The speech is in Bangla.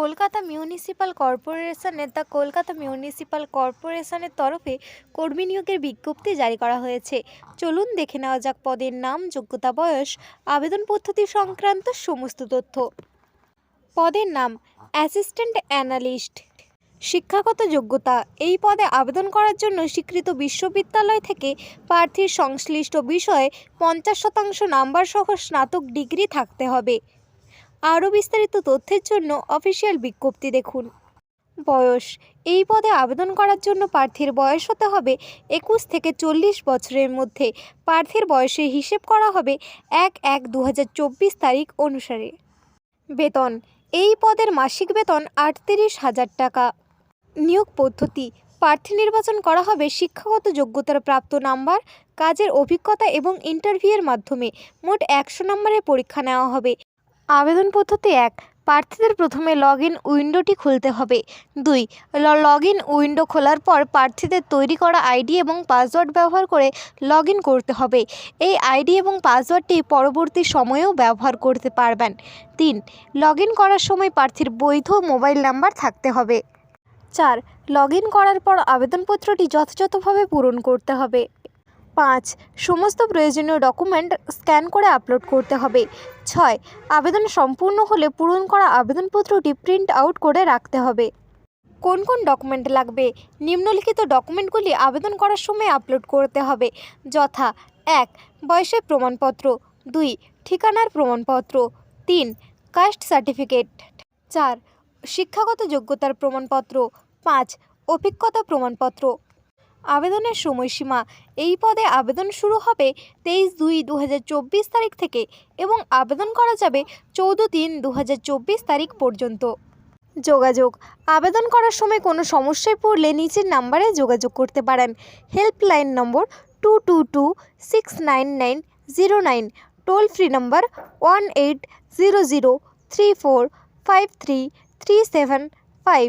কলকাতা মিউনিসিপ্যাল কর্পোরেশনের দ্য কলকাতা মিউনিসিপাল কর্পোরেশনের তরফে কর্মী নিয়োগের বিজ্ঞপ্তি জারি করা হয়েছে। চলুন দেখে নেওয়া যাক পদের নাম, যোগ্যতা, বয়স, আবেদন পদ্ধতি সংক্রান্ত সমস্ত তথ্য। পদের নাম, অ্যাসিস্ট্যান্ট অ্যানালিস্ট। শিক্ষাগত যোগ্যতা, এই পদে আবেদন করার জন্য স্বীকৃত বিশ্ববিদ্যালয় থেকে প্রার্থীর সংশ্লিষ্ট বিষয়ে পঞ্চাশ শতাংশ নাম্বার সহ স্নাতক ডিগ্রি থাকতে হবে। আরও বিস্তারিত তথ্যের জন্য অফিসিয়াল বিজ্ঞপ্তি দেখুন। বয়স, এই পদে আবেদন করার জন্য প্রার্থীর বয়স হতে হবে একুশ থেকে চল্লিশ বছরের মধ্যে। প্রার্থীর বয়সের হিসেব করা হবে এক এক দু তারিখ অনুসারে। বেতন, এই পদের মাসিক বেতন আটত্রিশ হাজার টাকা। নিয়োগ পদ্ধতি, প্রার্থী নির্বাচন করা হবে শিক্ষাগত যোগ্যতার প্রাপ্ত নাম্বার, কাজের অভিজ্ঞতা এবং ইন্টারভিউয়ের মাধ্যমে। মোট একশো নম্বরের পরীক্ষা নেওয়া হবে। আবেদন পদ্ধতি এক, প্রার্থীদের প্রথমে লগ ইন উইন্ডোটি খুলতে হবে। দুই লগ ইন উইন্ডো খোলার পর প্রার্থীদের তৈরি করা আইডি এবং পাসওয়ার্ড ব্যবহার করে লগ করতে হবে। এই আইডি এবং পাসওয়ার্ডটি পরবর্তী সময়েও ব্যবহার করতে পারবেন। তিন লগ করার সময় প্রার্থীর বৈধ মোবাইল নাম্বার থাকতে হবে। চার লগ করার পর আবেদনপত্রটি যথাযথভাবে পূরণ করতে হবে। পাঁচ। সমস্ত প্রয়োজনীয় ডকুমেন্ট স্ক্যান করে আপলোড করতে হবে। ছয়, আবেদন সম্পূর্ণ হলে পূরণ করা আবেদনপত্রটি প্রিন্ট আউট করে রাখতে হবে। কোন কোন ডকুমেন্ট লাগবে? নিম্নলিখিত ডকুমেন্টগুলি আবেদন করার সময় আপলোড করতে হবে। যথা, এক, বয়সের প্রমাণপত্র। দুই, ঠিকানার প্রমাণপত্র। তিন কাস্ট সার্টিফিকেট চার, শিক্ষাগত যোগ্যতার প্রমাণপত্র। পাঁচ, অভিজ্ঞতা প্রমাণপত্র। আবেদনের সময়সীমা। এই পদে আবেদন শুরু হবে তেইশ দুই দু তারিখ থেকে এবং আবেদন করা যাবে চৌদ্দ তিন দু তারিখ পর্যন্ত। যোগাযোগ। আবেদন করার সময় কোনো সমস্যায় পড়লে নিচের নাম্বারে যোগাযোগ করতে পারেন। হেল্পলাইন নম্বর two two two, six nine nine, zero nine, toll free নম্বর one eight zero zero three four five three three seven five.